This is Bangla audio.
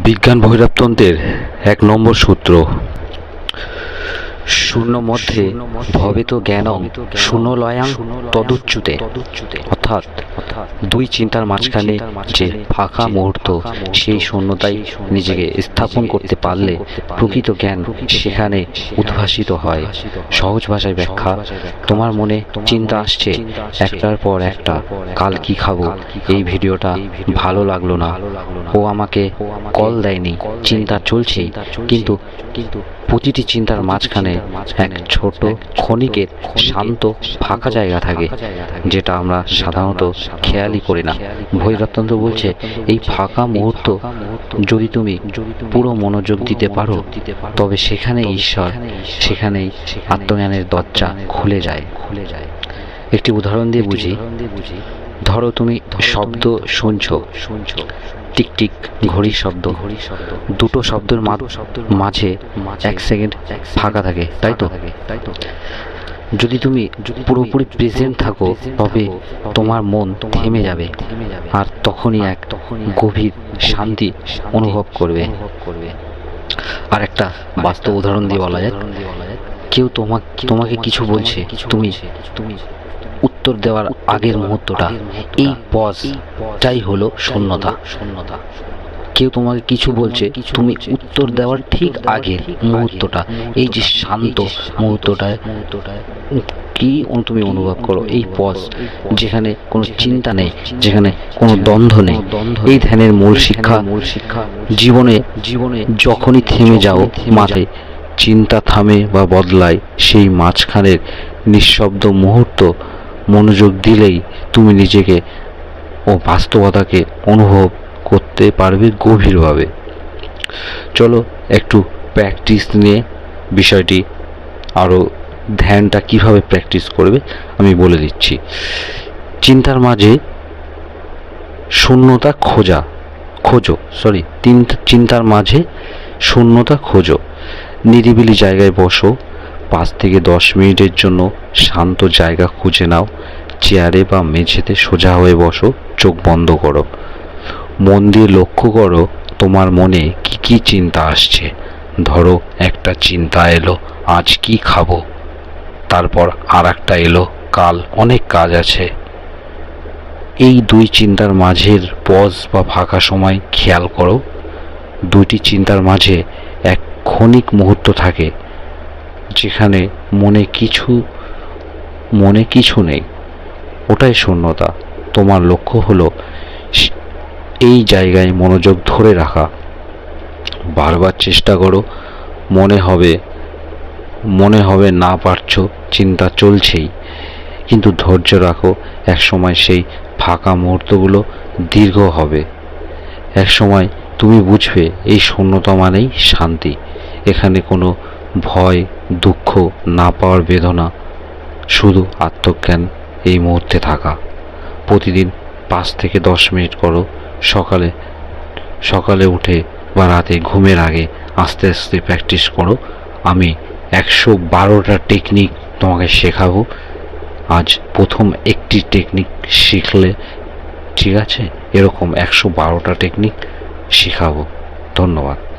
বিজ্ঞান বহিরাপ্তন্ত্রের এক নম্বর সূত্র। শূন্য মধ্যে ভবেত জ্ঞানং শূন্য লয়াং তদুচ্যুতে। অর্থাৎ দুই চিন্তার মাঝখানে যে ফাঁকা মুহূর্ত সেই শূন্যতাই নিজেকে স্থাপন করতে পারলে প্রকৃত জ্ঞান সেখানে উদ্ভাসিত হয়। সহজ ভাষায় ব্যাখ্যা তোমার মনে চিন্তা আসছে একটার পর একটা কাল কি খাব? এই ভিডিওটা ভালো লাগল না। ও আমাকে কল দেয়নি। চিন্তা চলছেই। কিন্তু কিন্তু প্রতিটি চিন্তার মাঝখানে এক ছোট ক্ষণিকের শান্ত, ফাঁকা জায়গা থাকে, যেটা আমরা সাধারণত খেয়ালই করি না। ভৈরবতন্ত্র বলছে, এই ফাঁকা মুহূর্ত যদি তুমি পুরো মনোযোগ দিতে পারো, তবে সেখানে ঈশ্বর, সেখানেই আত্মজ্ঞানের দরজা খুলে যায়। খুলে যায় একটি উদাহরণ দিয়ে বুঝি। ধরো তুমি শব্দ শুনছো শুনছো। টিক টিক ঘড়ির শব্দ। ঘড়ির শব্দ। দুটো শব্দের মাঝে এক সেকেন্ড ফাঁকা থাকে তাই তো? তাই তো? যদি তুমি পুরোপুরি প্রেজেন্ট থাকো তবে তোমার মন থেমে যাবে। আর তখনই এক গভীর শান্তি অনুভব করবে। আর একটা বাস্তব উদাহরণ দিয়ে বলা যায় কেউ তোমাকে তোমাকে কিছু বলছে তুমি তুমি উত্তর দেওয়ার আগের মুহূর্তটা। এই পজটাই হলো শূন্যতা। শূন্যতা। কেউ তোমাকে কিছু বলছে তুমি উত্তর দেওয়ার ঠিক আগের মুহূর্তটা। এই যে শান্ত মুহূর্তটায় কি তুমি অনুভব করো? এই পজ যেখানে কোনো চিন্তা নেই যেখানে কোনো দ্বন্দ্ব নেই। এই ধ্যানের মূল শিক্ষা মূল শিক্ষা জীবনে জীবনে যখনই থেমে যাও। মাঠে চিন্তা থামে বা বদলায় সেই মাঝখানের নিঃশব্দ মুহূর্ত মনোযোগ দিলেই তুমি নিজেকে ও বাস্তবতাকে অনুভব করতে পারবে গভীরভাবে। চলো একটু প্র্যাকটিস নিয়ে বিষয়টি আরও ধ্যানটা কীভাবে প্র্যাকটিস করবে আমি বলে দিচ্ছি। চিন্তার মাঝে শূন্যতা খোঁজা, খোঁজো সরি তিনটা চিন্তার মাঝে শূন্যতা খোঁজো। নিরিবিলি জায়গায় বসো। পাঁচ থেকে দশ মিনিটের জন্য শান্ত জায়গা খুঁজে নাও। চেয়ারে বা মেঝেতে সোজা হয়ে বসো, চোখ বন্ধ করো। মন দিয়ে লক্ষ্য করো, তোমার মনে কি কি চিন্তা আসছে। ধরো, একটা চিন্তা এলো, আজ কি খাব? তারপর আর একটা এলো, কাল অনেক কাজ আছে। এই দুই চিন্তার মাঝের পজ বা ফাঁকা সময় খেয়াল করো। দুইটি চিন্তার মাঝে এক ক্ষণিক মুহূর্ত থাকে যেখানে মনে কিছু মনে কিছু নেই। ওটাই শূন্যতা। তোমার লক্ষ্য হলো এই জায়গায় মনোযোগ ধরে রাখা। বারবার চেষ্টা করো। মনে হবে মনে হবে না পারছ, চিন্তা চলছেই। কিন্তু ধৈর্য রাখো এক সময় সেই ফাঁকা মুহূর্তগুলো দীর্ঘ হবে। এক সময় তুমি বুঝবে, এই শূন্যতা মানেই শান্তি। এখানে কোনো ভয়, দুঃখ, না পাওয়ার বেদনা, শুধু আত্মজ্ঞান এই মুহূর্তে থাকা। প্রতিদিন পাঁচ থেকে দশ মিনিট করো। সকালে সকালে উঠে বা রাতে ঘুমের আগে আস্তে আস্তে প্র্যাকটিস করো। আমি একশো বারোটা টেকনিক তোমাকে শেখাবো। আজ প্রথম একটি টেকনিক শিখলে ঠিক আছে? এরকম একশো বারোটা টেকনিক শেখাবো। ধন্যবাদ।